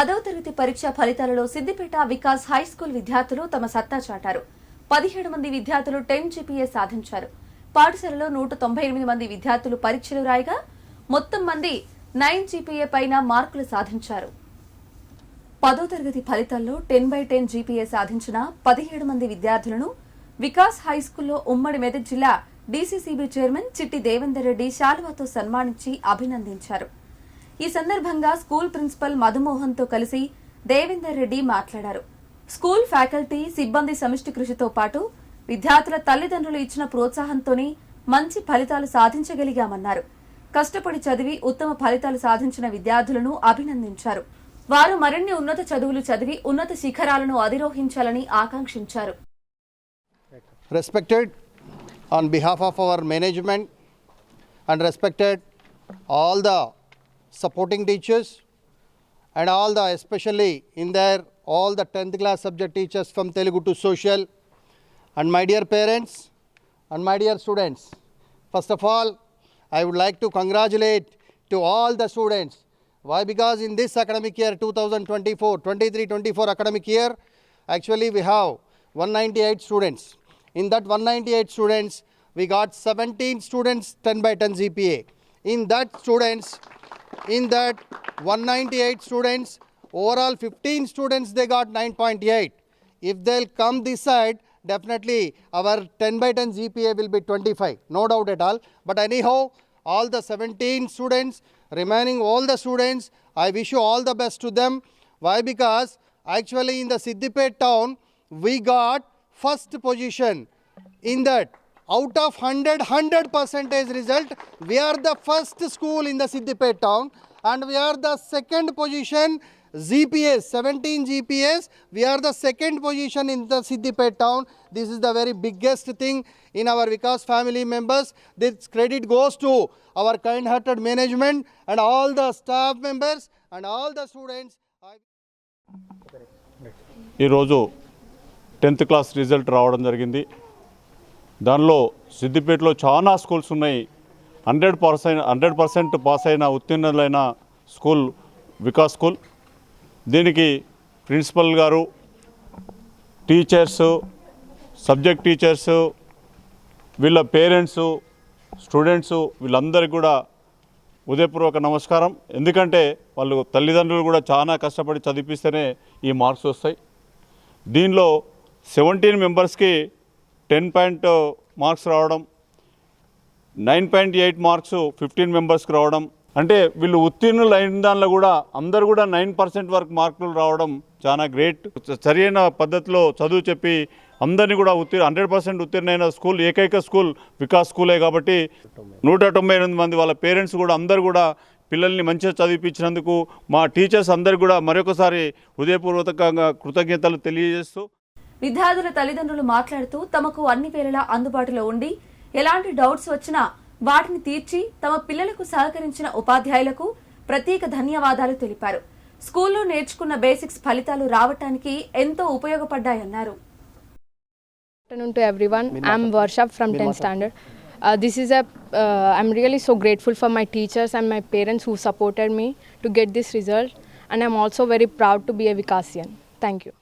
తరగతి పరీక్ష ఫలితాలలో సిద్దిపేట వికాస్ హై స్కూల్ విద్యార్థులు తమ సత్తా చాటారు. పదిహేడు మంది విద్యార్థులు టెన్ జీపీఏ సాధించారు. పాఠశాలలో నూట తొంభై ఎనిమిది మంది విద్యార్థులు పరీక్షలు రాయగా మొత్తం మంది నైన్ జీపీఏ పైన మార్కులు సాధించారు. పదో తరగతి ఫలితాల్లో టెన్ బై టెన్ జీపీఏ సాధించిన పదిహేడు మంది విద్యార్థులను వికాస్ హై స్కూల్లో ఉమ్మడి మెదక్ జిల్లా డీసీసీబీ చైర్మన్ చిట్టి దేవేందర్ రెడ్డి శాలువాతో సన్మానించి అభినందించారు. ఈ సందర్భంగా స్కూల్ ప్రిన్సిపల్ మధుమోహన్తో కలిసి దేవేందర్ రెడ్డి మాట్లాడారు. స్కూల్ ఫ్యాకల్టీ సిబ్బంది సమిష్టి కృషితో పాటు విద్యార్థుల తల్లిదండ్రులు ఇచ్చిన ప్రోత్సాహంతోనే మంచి ఫలితాలు సాధించగలిగామన్నారు. కష్టపడి చదివి ఉత్తమ ఫలితాలు సాధించిన విద్యార్థులను అభినందించారు. వారు మరిన్ని ఉన్నత చదువులు చదివి ఉన్నత శిఖరాలను అధిరోహించాలని ఆకాంక్షించారు. Respected on behalf of our management and respected all the supporting teachers and all the especially in there all the 10th class subject teachers from Telugu to social. And my dear parents and my dear students first of all I would like to congratulate to all the students. Why? Because in this academic year 2024 23 24 academic year actually we have 198 students. In that 198 students we got 17 students 10 by 10 gpa in that students in that 198 students overall 15 students they got 9.8 if they'll come this side definitely our 10 by 10 gpa will be 25 no doubt at all. But anyhow all the 17 students remaining all the students i wish you all the best to them. Why? Because actually in the siddipet town we got first position in that out of 100 100 percentage result we are the first school in the siddipet town and we are the second position gps 17 gps we are the second position in the siddipet town this is the very biggest thing in our vikas family members this credit goes to our kind hearted management and all the staff members and all the students I ఈరోజు tenth class result రావడం జరిగింది దానిలో సిద్దిపేటలో చాలా schools ఉన్నాయి. Hundred percent hundred percent pass అయిన ఉత్తీర్ణులైన school Vikas school. దీనికి ప్రిన్సిపల్ గారు టీచర్స్ సబ్జెక్ట్ టీచర్స్ వీళ్ళ పేరెంట్స్ స్టూడెంట్స్ వీళ్ళందరికీ కూడా ఉదయపూర్వక నమస్కారం. ఎందుకంటే వాళ్ళు తల్లిదండ్రులు కూడా చాలా కష్టపడి చదివిస్తేనే ఈ మార్క్స్ వస్తాయి. దీనిలో సెవెంటీన్ మెంబర్స్కి టెన్ పాయింట్ uh, మార్క్స్ రావడం nine point eight marks fifteen మెంబర్స్కి రావడం. అంటే వీళ్ళు ఉత్తీర్ణులు అయిన దానిలో కూడా అందరు కూడా నైన్ పర్సెంట్ వరకు మార్కులు రావడం చాలా గ్రేట్. సరైన పద్ధతిలో చదువు చెప్పి అందరినీ కూడా ఉత్తీర్ణ హండ్రెడ్ పర్సెంట్ ఉత్తీర్ణమైన స్కూల్ ఏకైక స్కూల్ వికాస్ స్కూలే కాబట్టి నూట తొంభై ఎనిమిది మంది వాళ్ళ పేరెంట్స్ కూడా అందరు కూడా పిల్లల్ని మంచిగా చదివించినందుకు మా టీచర్స్ అందరు కూడా మరొకసారి హృదయపూర్వకంగా కృతజ్ఞతలు తెలియజేస్తూ విద్యార్థుల తల్లిదండ్రులు మాట్లాడుతూ తమకు అన్ని వేళలా అందుబాటులో ఉండి ఎలాంటి డౌట్స్ వచ్చినా వాటిని తీర్చి తమ పిల్లలకు సహకరించిన ఉపాధ్యాయులకు ప్రత్యేక ధన్యవాదాలు తెలిపారు స్కూల్లో నేర్చుకున్న బేసిక్స్ ఫలితాలు రావటానికి ఎంతో ఉపయోగపడ్డాయన్నారు afternoon to everyone. I'm Varsha from 10th standard. Uh, this is a. Uh, I'm really so grateful for my teachers and my parents who supported me to get this result, and I'm also very proud to be a Vikasian. Thank you.